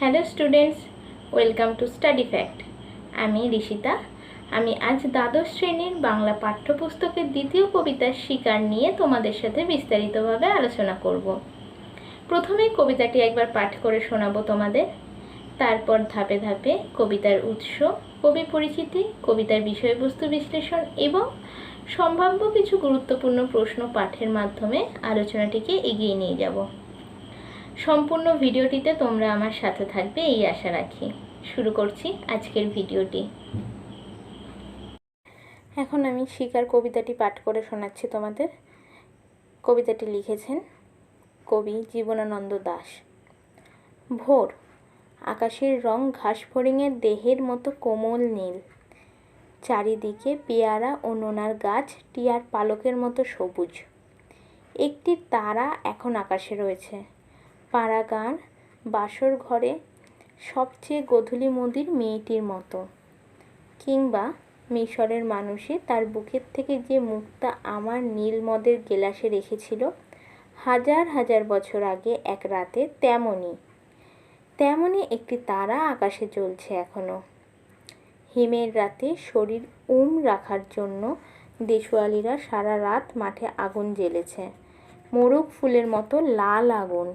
Hello students, welcome to study fact. আমি ঋষিতা আমি আজ দ্বাদশ শ্রেণির বাংলা পাঠ্যপুস্তকের দ্বিতীয় কবিতার শিকার নিয়ে তোমাদের সাথে বিস্তারিতভাবে আলোচনা করব। প্রথমে কবিতাটি একবার পাঠ করে শোনাবো তোমাদের। তারপর ধাপে ধাপে কবিতার উৎস, কবি পরিচিতি, কবিতার বিষয়বস্তু বিশ্লেষণ এবং সম্ভাব্য কিছু গুরুত্বপূর্ণ প্রশ্ন পাঠের মাধ্যমে আলোচনাটিকে এগিয়ে নিয়ে যাব। সম্পূর্ণ ভিডিওটিতে তোমরা আমার সাথে থাকবে, এই আশা রাখি। শুরু করছি আজকের ভিডিওটি। এখন আমি শিকার কবিতাটি পাঠ করে শোনাচ্ছি তোমাদের। কবিতাটি লিখেছেন কবি জীবনানন্দ দাস। ভোর, আকাশের রং ঘাস ফড়িংয়ের দেহের মতো কোমল নীল। চারিদিকে পেয়ারা ও নোনার গাছ টিয়ার পালকের মতো সবুজ। একটি তারা এখন আকাশে রয়েছে। পাড়াগাঁর বাসর ঘরে সবচেয়ে গধূলি মদির মেয়েটির মতো। কিংবা মিশরের মানুষই তার বুকের থেকে যে মুক্তা আমার নীল মদের গেলাসে রেখেছিল, হাজার হাজার বছর আগে এক রাতে তেমনই। তেমনই একটি তারা আকাশে জ্বলছে এখনও। হিমের রাতে শরীর উম রাখার জন্য দেশওয়ালিরা সারা রাত মাঠে আগুন জ্বেলেছে। মোরগ ফুলের মতো লাল আগুন।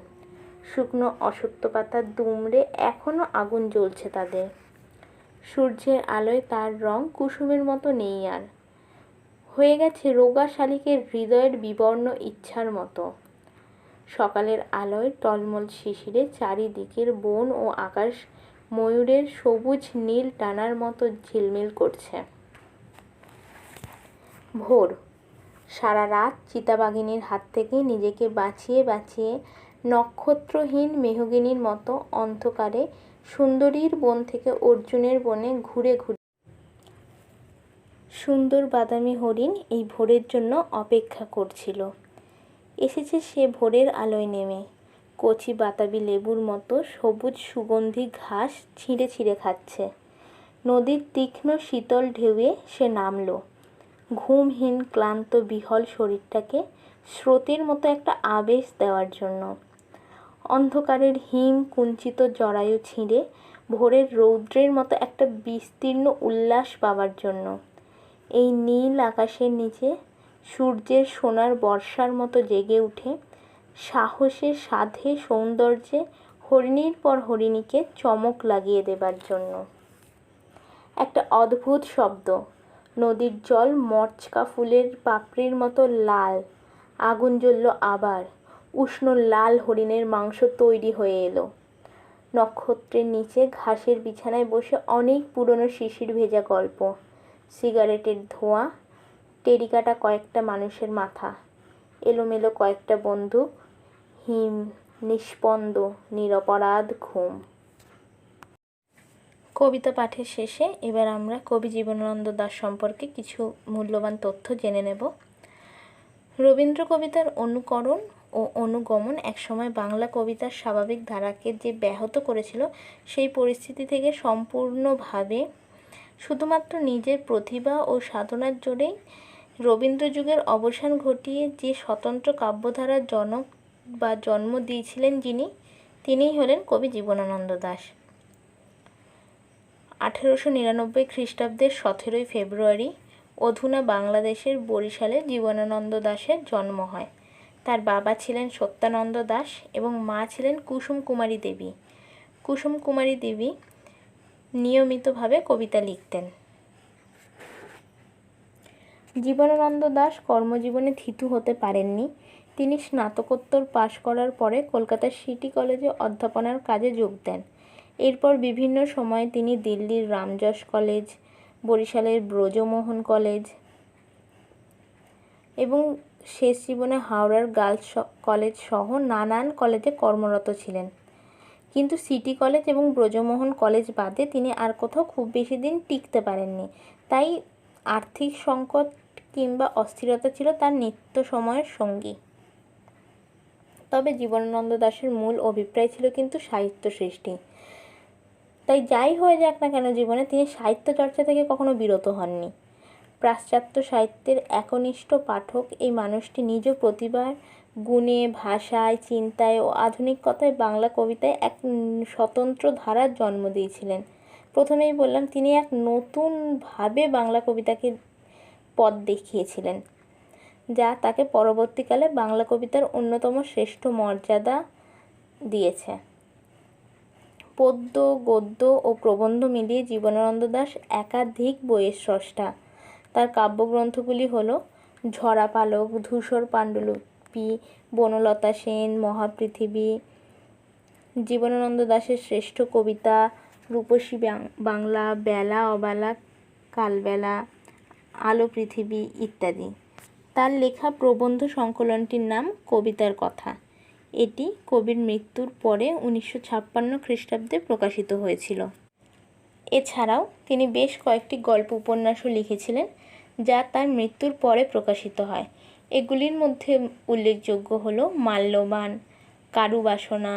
শুকনো অসত্য পাতার দুমড়ে এখনও আগুন জ্বলছে তাদের। সূর্যের আলোয় তার রং কুসুমের মতো নেই আর। হয়ে গেছে রোগা শালিকের হৃদয়ের বিবর্ণ ইচ্ছার মতো। সকালের আলোয় টলমল শিশিরে চারিদিকের বন ও আকাশ ময়ূরের সবুজ নীল টানার মতো ঝিলমিল করছে। ভোর সারা রাত চিতাবাঘিনীর হাত থেকে নিজেকে বাঁচিয়ে বাঁচিয়ে নক্ষত্রহীন মেহগিনীর মতো অন্ধকারে সুন্দরীর বন থেকে অর্জুনের বনে ঘুরে ঘুরে। সুন্দর বাদামি হরিণ এই ভোরের জন্য অপেক্ষা করছিল। এসেছে সে ভোরের আলোয় নেমে। কচি বাতাবি লেবুর মতো সবুজ সুগন্ধি ঘাস ছিঁড়ে ছিঁড়ে খাচ্ছে। নদীর তীক্ষ্ণ শীতল ঢেউয়ে সে নামলো। ঘুমহীন, ক্লান্ত, বিহল শরীরটাকে স্রোতের মতো একটা আবেশ দেওয়ার জন্য। অন্ধকারের হিম কুঞ্চিত জরায়ু ছিঁড়ে ভোরের রৌদ্রের মতো একটা বিস্তীর্ণ উল্লাস পাওয়ার জন্য। এই নীল আকাশের নিচে সূর্যের সোনার বর্ষার মতো জেগে উঠে সাহসে সাধে সৌন্দর্যে হরিণীর পর হরিণীকে চমক লাগিয়ে দেবার জন্য। একটা অদ্ভুত শব্দ। নদীর জল মরচকা ফুলের পাপড়ির মতো লাল। আগুন জ্বলল আবার। উষ্ণ লাল হরিণের মাংস তৈরি হয়ে এলো। নক্ষত্রের নিচে ঘাসের বিছানায় বসে অনেক পুরনো শিশির ভেজা গল্প। সিগারেটের ধোঁয়া টেরিকাটা কয়েকটা মানুষের মাথা, এলোমেলো কয়েকটা বন্দুক, হিম, নিষ্পন্দ, নিরপরাধ ঘুম। কবিতা পাঠের শেষে এবার আমরা কবি জীবনানন্দ দাস সম্পর্কে কিছু মূল্যবান তথ্য জেনে নেব। রবীন্দ্র কবিতার অনুকরণ ও অনুগমন একসময় বাংলা কবিতার স্বাভাবিক ধারাকে যে ব্যাহত করেছিল, সেই পরিস্থিতি থেকে সম্পূর্ণভাবে শুধুমাত্র নিজের প্রতিভা ও সাধনার জোরেই রবীন্দ্র যুগের অবসান ঘটিয়ে যে স্বতন্ত্র কাব্যধারার জনক বা জন্ম দিয়েছিলেন যিনি, তিনিই হলেন কবি জীবনানন্দ দাস। আঠেরোশো নিরানব্বই খ্রিস্টাব্দের সতেরোই ফেব্রুয়ারি অধুনা বাংলাদেশের বরিশালে জীবনানন্দ দাসের জন্ম হয়। তার বাবা ছিলেন সত্যানন্দ দাস এবং মা ছিলেন কুসুম কুমারী দেবী। কুসুম কুমারী দেবী নিয়মিতভাবে কবিতা লিখতেন। জীবনানন্দ দাস কর্মজীবনে থিতু হতে পারেননি। তিনি স্নাতকোত্তর পাশ করার পরে কলকাতার সিটি কলেজে অধ্যাপনার কাজে যোগ দেন। এরপর বিভিন্ন সময়ে তিনি দিল্লির রামযশ কলেজ, বরিশালের ব্রজমোহন কলেজ এবং শেষ জীবনে হাওড়ার গার্লস কলেজ সহ নানান কলেজে কর্মরত ছিলেন। কিন্তু সিটি কলেজ এবং ব্রজমোহন কলেজ বাদে তিনি আর কোথাও খুব বেশি দিন টিকতে পারেননি। তাই আর্থিক সংকট কিংবা অস্থিরতা ছিল তার নিত্য সময়ের সঙ্গী। তবে জীবনানন্দ দাশের মূল অভিপ্রায় ছিল কিন্তু সাহিত্য সৃষ্টি। তাই যাই হয়ে যাক না কেন জীবনে তিনি সাহিত্য চর্চা থেকে কখনো বিরত হননি। পাশ্চাত্য সাহিত্যের একনিষ্ঠ পাঠক এই মানুষটি নিজ প্রতিভার গুণে, ভাষায়, চিন্তায় ও আধুনিকতায় বাংলা কবিতায় এক স্বতন্ত্র ধারার জন্ম দিয়েছিলেন। প্রথমেই বললাম, তিনি এক নতুনভাবে বাংলা কবিতাকে পথ দেখিয়েছিলেন, যা তাকে পরবর্তীকালে বাংলা কবিতার অন্যতম শ্রেষ্ঠ মর্যাদা দিয়েছে। পদ্য, গদ্য ও প্রবন্ধ মিলিয়ে জীবনানন্দ দাশ একাধিক বইয়ের স্রষ্টা। তার কাব্যগ্রন্থগুলি হল ঝরা পালক, ধূসর পাণ্ডুলিপি, বনলতা সেন, মহাপৃথিবী, জীবনানন্দ দাশের শ্রেষ্ঠ কবিতা, রূপসী বাংলা, বেলা, অবেলা, কালবেলা, আলো, পৃথিবী ইত্যাদি। তার লেখা প্রবন্ধ সংকলনটির নাম কবিতার কথা। এটি কবির মৃত্যুর পরে উনিশশো ছাপ্পান্ন খ্রিস্টাব্দে প্রকাশিত হয়েছিল। এছাড়াও তিনি বেশ কয়েকটি গল্প উপন্যাসও লিখেছিলেন, যা তার মৃত্যুর পরে প্রকাশিত হয়। এগুলির মধ্যে উল্লেখযোগ্য হল মাল্যবান, কারুবাসনা,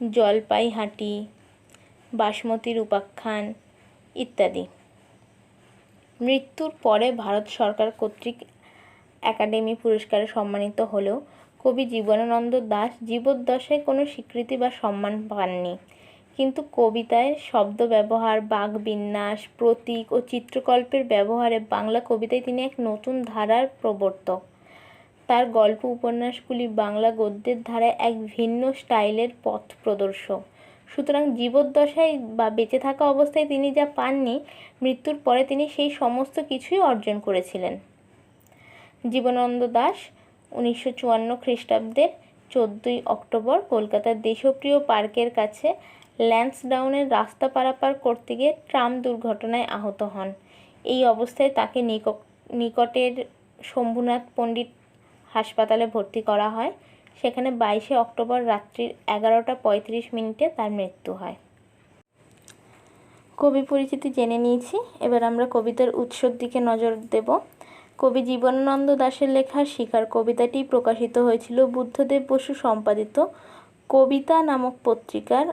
জলপাইহাটি বাসমতির উপাখ্যান ইত্যাদি। মৃত্যুর পরে ভারত সরকার কর্তৃক একাডেমি পুরস্কারে সম্মানিত হলেও কবি জীবনানন্দ দাশ জীবদ্দশায় কোনো স্বীকৃতি বা সম্মান পাননি। কিন্তু কবিতায় শব্দ ব্যবহার বাকবিন্যাস প্রতীক ও চিত্রকল্পের ব্যবহারে বাংলা কবিতায় তিনি এক নতুন ধারার প্রবর্তক। তার গল্প উপন্যাসগুলি বাংলা গদ্যের ধারায় এক ভিন্ন স্টাইলের পথ প্রদর্শক। সুতরাং জীবদ্দশায় বা বেঁচে থাকা অবস্থায় তিনি যা পাননি, মৃত্যুর পরে তিনি সেই সমস্ত কিছুই অর্জন করেছিলেন। জীবনানন্দ দাশ উনিশশো চুয়ান্ন খ্রিস্টাব্দের চোদ্দোই অক্টোবর কলকাতার দেশপ্রিয় পার্কের কাছে ল্যান্সডাউনের রাস্তা পারাপার করতে গিয়ে ট্রাম দুর্ঘটনায় আহত হন। এই অবস্থায় তাকে নিক- নিকটের শম্ভুনাথ পণ্ডিত হাসপাতালে ভর্তি করা হয়। সেখানে বাইশে অক্টোবর রাত্রির এগারোটা পঁয়ত্রিশ মিনিটে তার মৃত্যু হয়। কবি পরিচিতি জেনে নিয়েছি। এবার আমরা কবিতার উৎসর দিকে নজর দেব। কবি জীবনানন্দ দাশের লেখা শিকার কবিতাটি প্রকাশিত হয়েছিল বুদ্ধদেব বসু সম্পাদিত কবিতা নামক পত্রিকার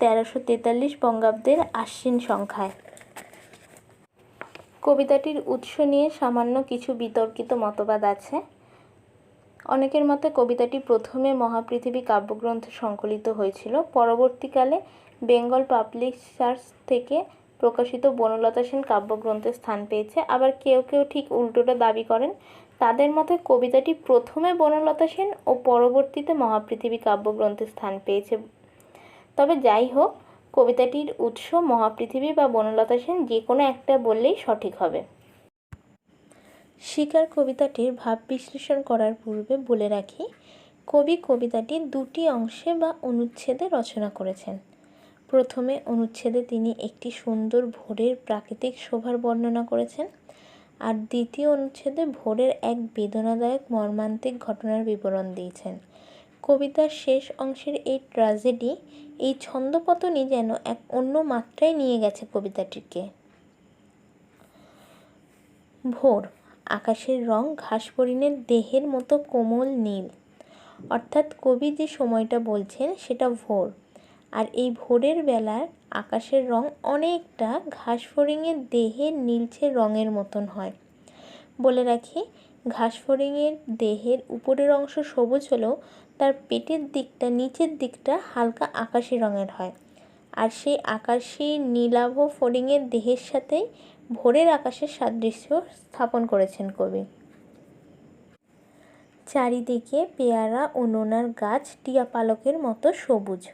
তেরোশো তেতাল্লিশ বঙ্গাব্দের আশ্বিন সংখ্যায়। কবিতাটির উৎস নিয়ে সামান্য কিছু বিতর্কিত মতবাদ আছে। অনেকের মতে কবিতাটি প্রথমে মহাপৃথিবী কাব্যগ্রন্থে সংকলিত হয়েছিল। পরবর্তীকালে বেঙ্গল পাবলিক পাবলিশার্স থেকে প্রকাশিত বনলতা সেন কাব্যগ্রন্থে স্থান পেয়েছে। আবার কেউ কেউ ঠিক উল্টোটা দাবি করেন, তাদের মতে কবিতাটি প্রথমে বনলতা সেন ও পরবর্তীতে মহাপৃথিবী কাব্যগ্রন্থে স্থান পেয়েছে। তবে যাই হোক, কবিতাটির উৎস মহাপৃথিবী বা বনলতা সেন যে কোনো একটা বললেই সঠিক হবে। শিকার কবিতাটির ভাব বিশ্লেষণ করার পূর্বে বলে রাখি, কবি কবিতাটি দুটি অংশে বা অনুচ্ছেদে রচনা করেছেন। প্রথমে অনুচ্ছেদে তিনি একটি সুন্দর ভোরের প্রাকৃতিক শোভার বর্ণনা করেছেন আর দ্বিতীয় অনুচ্ছেদে ভোরের এক বেদনাদায়ক মর্মান্তিক ঘটনার বিবরণ দিয়েছেন। কবিতার শেষ অংশের এই ট্র্যাজেডি, এই ছন্দপতনই যেন এক অন্য মাত্রায় নিয়ে গেছে কবিতাটিকে। ভোর, আকাশের রং ঘাসফড়িংয়ের দেহের মতো কোমল নীল। অর্থাৎ কবি যে সময়টা বলছেন সেটা ভোর। আর এই ভোরের বেলার আকাশের রং অনেকটা ঘাস ঘাসফড়িংয়ের দেহের নীলচে রঙের মতন হয়। বলে রাখি ঘাস ঘাসফড়িংয়ের দেহের উপরের অংশ সবুজ হলেও তার পেটের দিকটা, নিচের দিকটা হালকা আকাশি রঙের হয়। আর সেই আকাশি নীলাভ ফড়িংয়ের দেহের সাথেই ভোরের আকাশের সাদৃশ্য স্থাপন করেছেন কবি। চারিদিকে পেয়ারা ও নোনার গাছ টিয়া পালকের মতো সবুজ।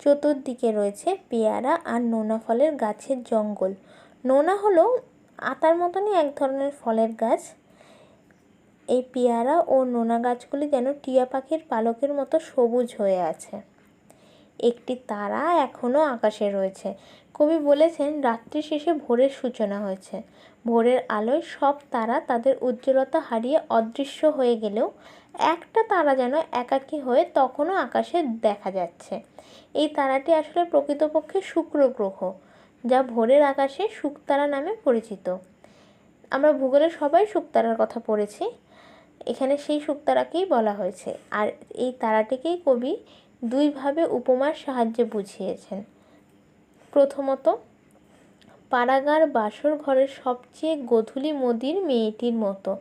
চতুর্দিকে রয়েছে পেয়ারা আর নোনা ফলের গাছের জঙ্গল। নোনা হলো আতার মতনই এক ধরনের ফলের গাছ। এই পেয়ারা ও নোনা গাছগুলি যেন টিয়া পাখির পালকের মতো সবুজ হয়ে আছে। একটি তারা এখনও আকাশে রয়েছে। কবি বলেছেন, রাত্রি শেষে ভোরের সূচনা হয়েছে। ভোরের আলোয় সব তারা তাদের উজ্জ্বলতা হারিয়ে অদৃশ্য হয়ে গেলেও একটা তারা যেন একাকী হয়ে তখনও আকাশে দেখা যাচ্ছে। এই তারাটি আসলে প্রকৃতপক্ষে শুক্র গ্রহ, যা ভোরের আকাশে শুকতারা নামে পরিচিত। আমরা ভূগোলে সবাই শুকতারার কথা পড়েছি। এখানে সেই শুকতারাকেই বলা হয়েছে। আর এই তারাটিকেই কবি দুইভাবে উপমার সাহায্যে বুঝিয়েছেন। প্রথমত পাড়াগার বাসর ঘরের সবচেয়ে গোধূলি মদির মেয়েটির মতো।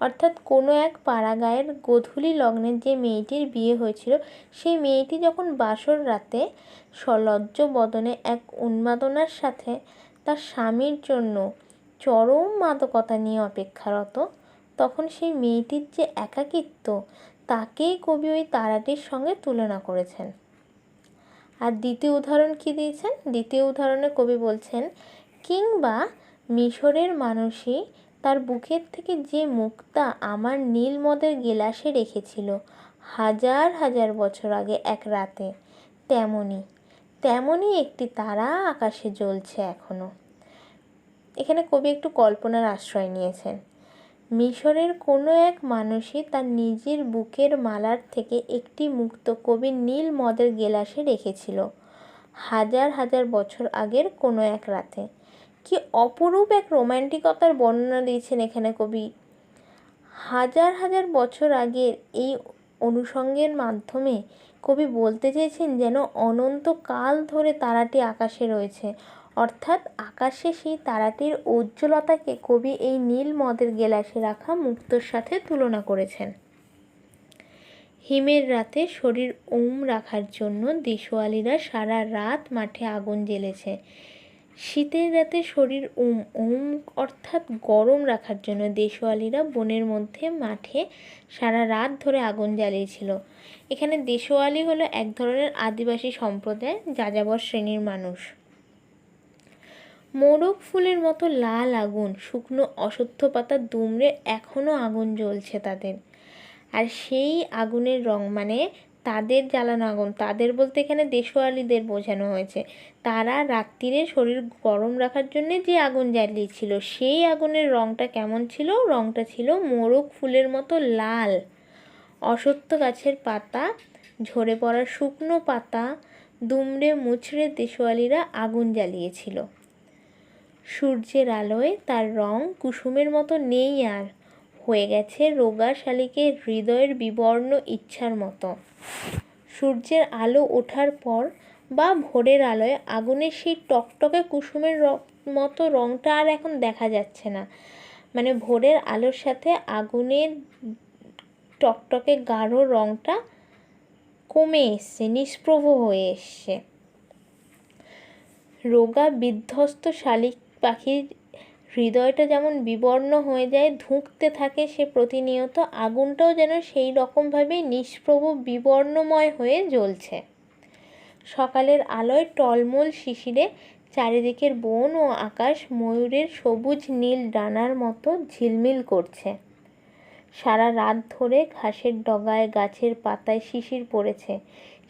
অর্থাৎ কোনো এক পাড়াগাঁয়ের গোধূলি লগ্নের যে মেয়েটির বিয়ে হয়েছিল, সেই মেয়েটি যখন বাসর রাতে সলজ্জ বদনে এক উন্মাদনার সাথে তার স্বামীর জন্য চরম মাদকতা নিয়ে অপেক্ষারত, তখন সেই মেয়েটির যে একাকিত্ব, তাকেই কবি ওই তারাটির সঙ্গে তুলনা করেছেন। আর দ্বিতীয় উদাহরণ কি দিয়েছেন? দ্বিতীয় উদাহরণে কবি বলছেন, কিংবা মিশরের মানুষই তার বুকের থেকে যে মুক্তা আমার নীল মদের গেলাসে রেখেছিল, হাজার হাজার বছর আগে এক রাতে। তেমনই তেমনই একটি তারা আকাশে জ্বলছে এখনও এখানে কবি একটু কল্পনার আশ্রয় নিয়েছেন। মিশরের কোনো এক মানুষই তার নিজের বুকের মালার থেকে একটি মুক্ত কবির নীল মদের গেলাসে রেখেছিল, হাজার হাজার বছর আগের কোনো এক রাতে। কি অপরূপ এক রোম্যান্টিকতার বর্ণনা দিয়েছেন এখানে কবি? হাজার হাজার বছর আগের এই অনুষঙ্গের মাধ্যমে কবি বলতে চেয়েছেন যেন অনন্তকাল ধরে তারাটি আকাশে রয়েছে। অর্থাৎ আকাশে সেই তারাটির উজ্জ্বলতাকে কবি এই নীল মদের গেলাসে রাখা মুক্তোর সাথে তুলনা করেছেন। হিমের রাতে শরীর উম রাখার জন্য দেশোয়ালিরা সারা রাত মাঠে আগুন জ্বেলেছে। শীতের রাতে শরীর উম উম, অর্থাৎ গরম রাখার জন্য দেশওয়ালিরা বনের মধ্যে মাঠে সারা রাত ধরে আগুন জ্বালিয়েছিল। এখানে দেশওয়ালি হলো এক ধরনের আদিবাসী সম্প্রদায়, যাযাবর শ্রেণির মানুষ। মোরগ ফুলের মতো লাল আগুন, শুকনো অসত্য পাতা দুমড়ে এখনও আগুন জ্বলছে তাদের। আর সেই আগুনের রং মানে তাদের জ্বালানো আগুন। তাদের বলতে এখানে দেশোয়ালিদের বোঝানো হয়েছে। তারা রাত্রিরে শরীর গরম রাখার জন্য যে আগুন জ্বালিয়েছিল, সেই আগুনের রংটা কেমন ছিল? রংটা ছিল মোরগ ফুলের মতো লাল। অসত্য গাছের পাতা, ঝরে পড়া শুকনো পাতা, দুমড়ে মুচড়ে দেশোয়ালিরা আগুন জ্বালিয়েছিল। সূর্যের আলোয় তার রং কুসুমের মতো নেই আর। হয়ে গেছে রোগা শালিকের হৃদয়ের বিবর্ণ ইচ্ছার মতো। সূর্যের আলো ওঠার পর বা ভোরের আলোয় আগুনের সেই টকটকে কুসুমের মতো রঙটা আর এখন দেখা যাচ্ছে না। মানে ভোরের আলোর সাথে আগুনের টকটকে গাঢ় রঙটা কমে এসছে, নিষ্প্রভ হয়ে এসছে। রোগা বিধ্বস্ত শালিক পাখির হৃদয়টা যেমন বিবর্ণ হয়ে যায়, ধুঁকতে থাকে সে প্রতিনিয়ত, আগুনটাও যেন সেই রকমভাবেই নিষ্প্রভ, বিবর্ণময় হয়ে জ্বলছে। সকালের আলোয় টলমল শিশিরে, চারিদিকের বন ও আকাশ ময়ূরের সবুজ নীল ডানার মতো ঝিলমিল করছে। সারা রাত ধরে ঘাসের ডগায় গাছের পাতায় শিশির পড়েছে।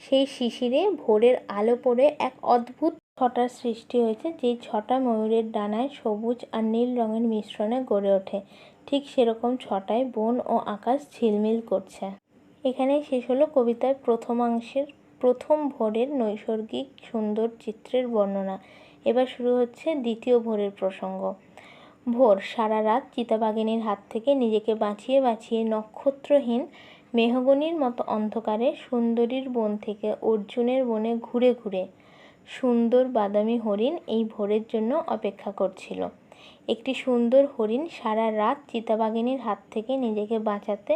সেই শিশিরে ভোরের আলো পড়ে এক অদ্ভুত ছটার সৃষ্টি হয়েছে, যেই ছটা ময়ূরের ডানায় সবুজ আর নীল রঙের মিশ্রণে গড়ে ওঠে। ঠিক সেরকম ছটায় বন ও আকাশ ঝিলমিল করছে। এখানেই শেষ হলো কবিতার প্রথমাংশের, প্রথম ভোরের নৈসর্গিক সুন্দর চিত্রের বর্ণনা। এবার শুরু হচ্ছে দ্বিতীয় ভোরের প্রসঙ্গ। ভোর, সারা রাত চিতাবাগিনীর হাত থেকে নিজেকে বাঁচিয়ে বাঁচিয়ে নক্ষত্রহীন মেহগনির মতো অন্ধকারে সুন্দরীর বন থেকে অর্জুনের বনে ঘুরে ঘুরে। সুন্দর বাদামি হরিণ এই ভোরের জন্য অপেক্ষা করছিল। একটি সুন্দর হরিণ সারা রাত চিতাবাগিনীর হাত থেকে নিজেকে বাঁচাতে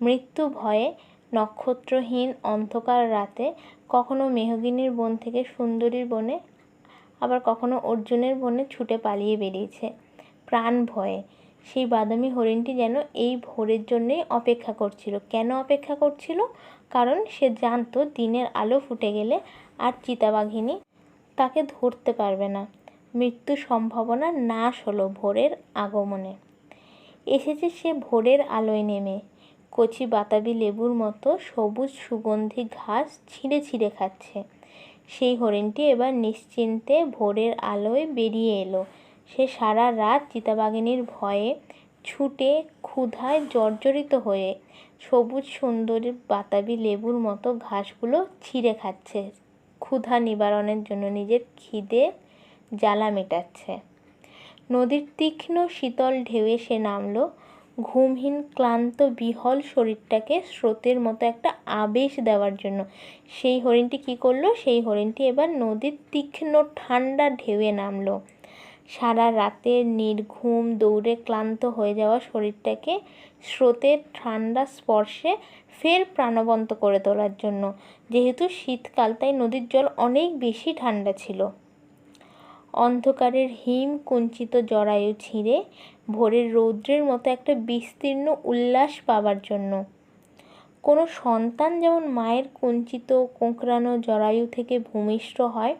মৃত্যু ভয়ে নক্ষত্রহীন অন্ধকার রাতে কখনো মেহগিনীর বন থেকে সুন্দরীর বনে, আবার কখনো অর্জুনের বনে ছুটে পালিয়ে বেরিয়েছে। প্রাণ ভয়ে সেই বাদামি হরিণটি যেন এই ভোরের জন্যই অপেক্ষা করছিল। কেন অপেক্ষা করছিল? কারণ সে জানতো দিনের আলো ফুটে গেলে আর চিতাবাঘিনী তাকে ধরতে পারবে না। মৃত্যু সম্ভাবনা নাশ হলো ভোরের আগমনে। এসেছে সে ভোরের আলোয় নেমে। কচি বাতাবি লেবুর মতো সবুজ সুগন্ধি ঘাস ছিঁড়ে ছিঁড়ে খাচ্ছে। সেই হরিণটি এবার নিশ্চিন্তে ভোরের আলোয় বেরিয়ে এলো। সে সারা রাত চিতাবাঘিনীর ভয়ে ছুটে, ক্ষুধায় জর্জরিত হয়ে সবুজ সুন্দরী বাতাবি লেবুর মতো ঘাসগুলো ছিঁড়ে খাচ্ছে। ক্ষুধা নিবারণের জন্য নিজের খিদে জ্বালা মেটাচ্ছে। নদীর তীক্ষ্ণ শীতল ঢেউয়ে সে নামলো। ঘুমহীন, ক্লান্ত, বিহল শরীরটাকে স্রোতের মতো একটা আবেশ দেওয়ার জন্য। সেই হরিণটি কি করল? সেই হরিণটি এবার নদীর তীক্ষ্ণ, ঠান্ডা ঢেউয়ে নামলো। সারা রাতের নির্ঘুম দৌড়ে ক্লান্ত হয়ে যাওয়া শরীরটাকে স্রোতের ঠান্ডা স্পর্শে ফের প্রাণবন্ত করে তোলার জন্য। যেহেতু শীতকাল, তাই নদীর জল অনেক বেশি ঠান্ডা ছিল। অন্ধকারের হিম কুঞ্চিত জরায়ু ছিঁড়ে ভোরের রৌদ্রের মতো একটা বিস্তীর্ণ উল্লাস পাবার জন্য। কোনো সন্তান যেমন মায়ের কুঞ্চিত, কোঁকড়ানো জরায়ু থেকে ভূমিষ্ঠ হয়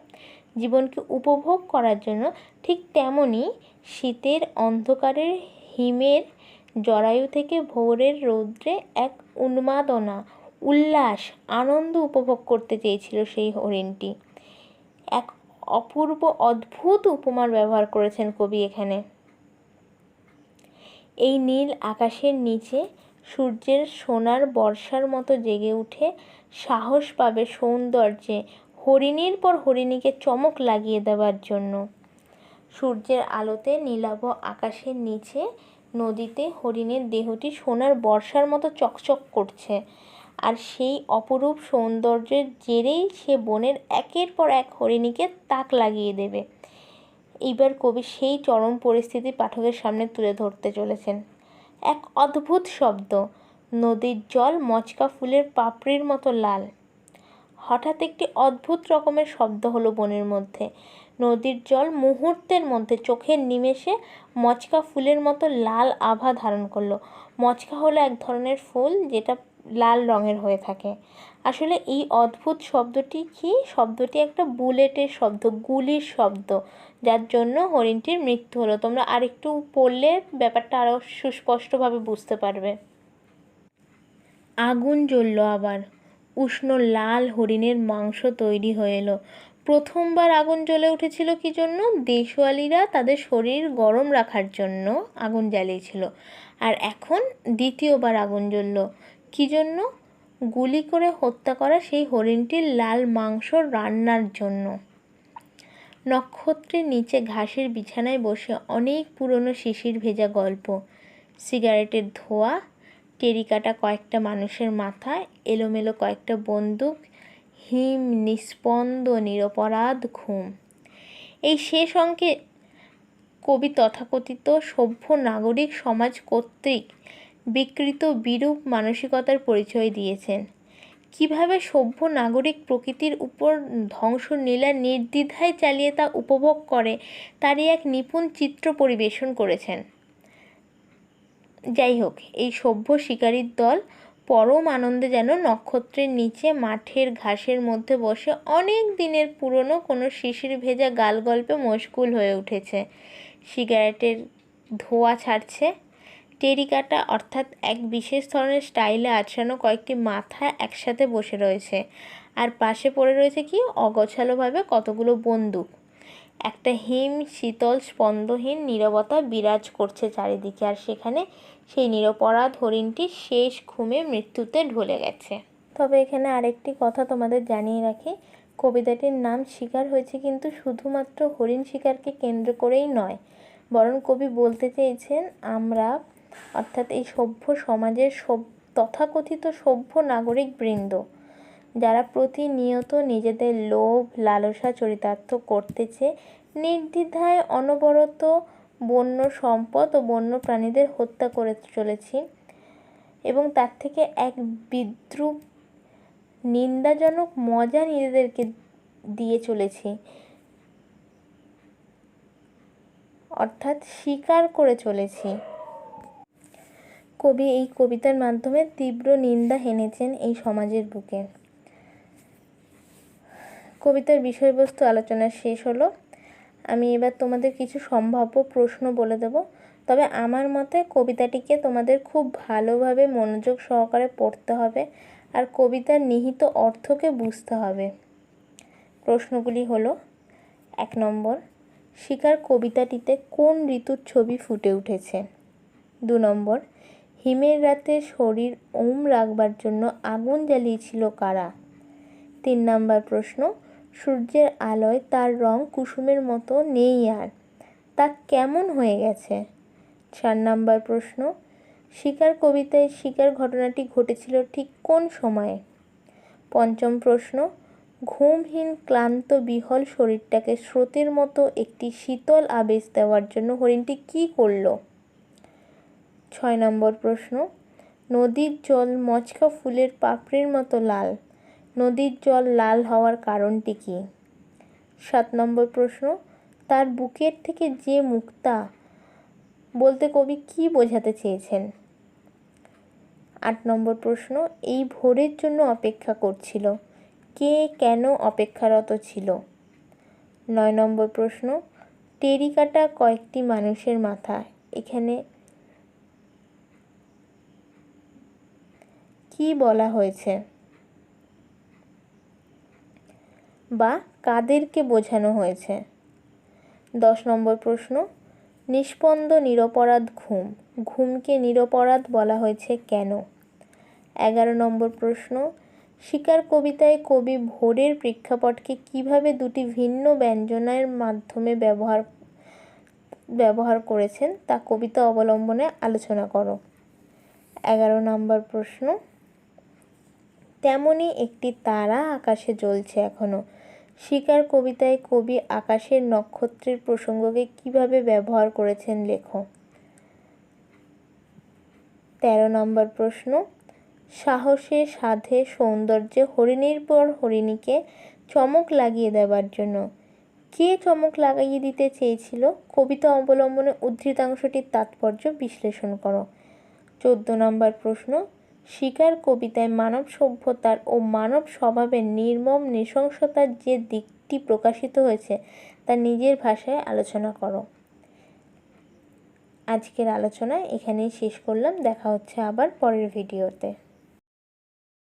জীবনকে উপভোগ করার জন্য ঠিক তেমনই শীতের অন্ধকারের হিমের জরায়ু থেকে ভোরের রৌদ্রে এক উন্মাদনা, উল্লাস, আনন্দ উপভোগ করতে চেয়েছিল সেই হরিণটি। এক অপূর্ব অদ্ভুত উপমার ব্যবহার করেছেন কবি এখানে। এই নীল আকাশের নিচে সূর্যের সোনার বর্ষার মতো জেগে উঠে সাহস পাবে সৌন্দর্যে হরিণীর পর হরিণীকে চমক লাগিয়ে দেওয়ার জন্য। সূর্যের আলোতে নীলাভ আকাশের নিচে নদীতে হরিণের দেহটি সোনার বর্ষার মতো চকচক করছে আর সেই অপরূপ সৌন্দর্যের জেরেই সে বনের একের পর এক হরিণীকে তাক লাগিয়ে দেবে। এইবার কবি সেই চরম পরিস্থিতি পাঠকের সামনে তুলে ধরতে চলেছেন। এক অদ্ভুত শব্দ, নদীর জল মচকা ফুলের পাপড়ির মতো লাল। হঠাৎ একটি অদ্ভুত রকমের শব্দ হলো বনের মধ্যে। নদীর জল মুহূর্তের মধ্যে চোখের নিমেষে মচকা ফুলের মতো লাল আভা ধারণ করল। মচকা হলো এক ধরনের ফুল যেটা লাল রঙের হয়ে থাকে। আসলে এই অদ্ভুত শব্দটি কি? শব্দটি একটা বুলেটের শব্দ, গুলির শব্দ, যার জন্য হরিণটির মৃত্যু হলো। তোমরা আরেকটু পড়লে ব্যাপারটা আরও সুস্পষ্টভাবে বুঝতে পারবে। আগুন জ্বলল আবার। উষ্ণ লাল হরিণের মাংস তৈরি হয়ে এলো। প্রথমবার আগুন জ্বলে উঠেছিল কি জন্য? দেশওয়ালিরা তাদের শরীর গরম রাখার জন্য আগুন জ্বালিয়েছিল। আর এখন দ্বিতীয়বার আগুন জ্বলল। কী জন্য? গুলি করে হত্যা করা সেই হরিণটির লাল মাংস রান্নার জন্য। নক্ষত্রের নিচে ঘাসের বিছানায় বসে অনেক পুরনো শিশির ভেজা গল্প। সিগারেটের ধোয়া টেরিকাটা কয়েকটা মানুষের মাথায় এলোমেলো কয়েকটা বন্দুক, হিম নিস্পন্দ নিরপরাধ, ঘুম। এই শেষ অঙ্কে কবি তথাকথিত সভ্য নাগরিক সমাজ কর্তৃক বিকৃত বিরূপ মানসিকতার পরিচয় দিয়েছেন। কীভাবে সভ্য নাগরিক প্রকৃতির উপর ধ্বংস নীলা নির্দ্বিধায় চালিয়ে তা উপভোগ করে, তারই এক নিপুণ চিত্র পরিবেশন করেছেন। যাই হোক এই সভ্য শিকারীর দল পরম আনন্দে যেন নক্ষত্রের নিচে মাঠের ঘাসের মধ্যে বসে অনেক দিনের পুরনো কোনো শিশির ভেজা গাল গল্পে মশগুল হয়ে উঠেছে। সিগারেটের ধোঁয়া ছাড়ছে। টেরিকাটা অর্থাৎ এক বিশেষ ধরনের স্টাইলে আছড়ানো কয়েকটি মাথা একসাথে বসে রয়েছে। আর পাশে পড়ে রয়েছে কি? অগোছালোভাবে কতগুলো বন্দুক। একটা হিম, শীতল, স্পন্দহীন, নীরবতা বিরাজ করছে চারিদিকে। আর সেখানে সেই নিরপরাধ হরিণটি শেষ ঘুমে মৃত্যুতে ঢলে গেছে। তবে এখানে আরেকটি কথা তোমাদের জানিয়ে রাখি। কবিতাটির নাম শিকার হয়েছে কিন্তু শুধুমাত্র হরিণ শিকারকে কেন্দ্র করেই নয়, বরং কবি বলতে চেয়েছেন, আমরা, অর্থাৎ এই সভ্য সমাজের সব, তথাকথিত সভ্য নাগরিক বৃন্দ, যারা প্রতিনিয়ত নিজেদের লোভ, লালসা চরিতার্থ করতেছে, নির্দ্বিধায় অনবরত বন্য সম্পদ ও বন্য প্রাণীদের হত্যা করে চলেছি এবং তার থেকে এক বিদ্রুপ, নিন্দাজনক মজা নিজেদেরকে দিয়ে চলেছি। অর্থাৎ স্বীকার করে চলেছি। কবি এই কবিতার মাধ্যমে তীব্র নিন্দা হেনেছেন এই সমাজের বুকে। কবিতার বিষয়বস্তু আলোচনা শেষ হলো। আমি এবার তোমাদের কিছু সম্ভাব্য প্রশ্ন বলে দেব। তবে আমার মতে কবিতাটিকে তোমাদের খুব ভালোভাবে মনোযোগ সহকারে পড়তে হবে আর কবিতার নিহিত অর্থকে বুঝতে হবে। প্রশ্নগুলি হলো, এক নম্বর, শিকার কবিতাটিতে কোন ঋতুর ছবি ফুটে উঠেছে? দু নম্বর, হিমের রাতে শরীর ওম রাখবার জন্য আগুন জ্বালিয়েছিল কারা? তিন নম্বর প্রশ্ন সূর্যের আলোয় তার রং কুসুমের মতো নেই আর। তা কেমন হয়ে গেছে? চার নাম্বার প্রশ্ন, শিকার কবিতায় শিকার ঘটনাটি ঘটেছিল ঠিক কোন সময়ে? পঞ্চম প্রশ্ন, ঘুমহীন, ক্লান্ত, বিহল শরীরটাকে স্রোতের মতো একটি শীতল আবেশ দেওয়ার জন্য হরিণটি কী করল? ছয় নম্বর প্রশ্ন, নদীর জল মচকা ফুলের পাপড়ির মতো লাল। নদীর জল লাল হওয়ার কারণটি কী? সাত নম্বর প্রশ্ন, তার বুকের থেকে যে মুক্তা বলতে কবি কী বোঝাতে চেয়েছেন? আট নম্বর প্রশ্ন, এই ভোরের জন্য অপেক্ষা করছিল। কে কেন অপেক্ষারত ছিল? নয় নম্বর প্রশ্ন টেরিকাটা কয়েকটি মানুষের মাথা, এখানে কি বলা হয়েছে? বা কাদেরকে বোঝানো হয়েছে। দশ নম্বর প্রশ্ন, নিষ্পন্দ নিরপরাধ ঘুম, ঘুমকে নিরপরাধ বলা হয়েছে কেন? এগারো নম্বর প্রশ্ন, শিকার কবিতায় কবি ভোরের প্রেক্ষাপটকে কীভাবে দুটি ভিন্ন ব্যঞ্জনার মাধ্যমে ব্যবহার ব্যবহার করেছেন তা কবিতা অবলম্বনে আলোচনা করো। এগারো নম্বর প্রশ্ন তেমনই একটি তারা আকাশে জ্বলছে এখনও শিকার কবিতায় কবি আকাশের নক্ষত্রের প্রসঙ্গকে কীভাবে ব্যবহার করেছেন লেখো। তেরো নম্বর প্রশ্ন, সাহসে, সাধে, সৌন্দর্যে হরিণীর পর হরিণীকে চমক লাগিয়ে দেওয়ার জন্য। কে চমক লাগিয়ে দিতে চেয়েছিল? কবিতা অবলম্বনে উদ্ধৃতাংশটির তাৎপর্য বিশ্লেষণ করো। চোদ্দ নম্বর প্রশ্ন শিকার কবিতায় মানব সভ্যতার ও মানব স্বভাবের নির্মম নৃশংসতার যে দিকটি প্রকাশিত হয়েছে, তা নিজের ভাষায় আলোচনা করো। আজকের আলোচনা এখানেই শেষ করলাম। দেখা হচ্ছে আবার পরের ভিডিওতে।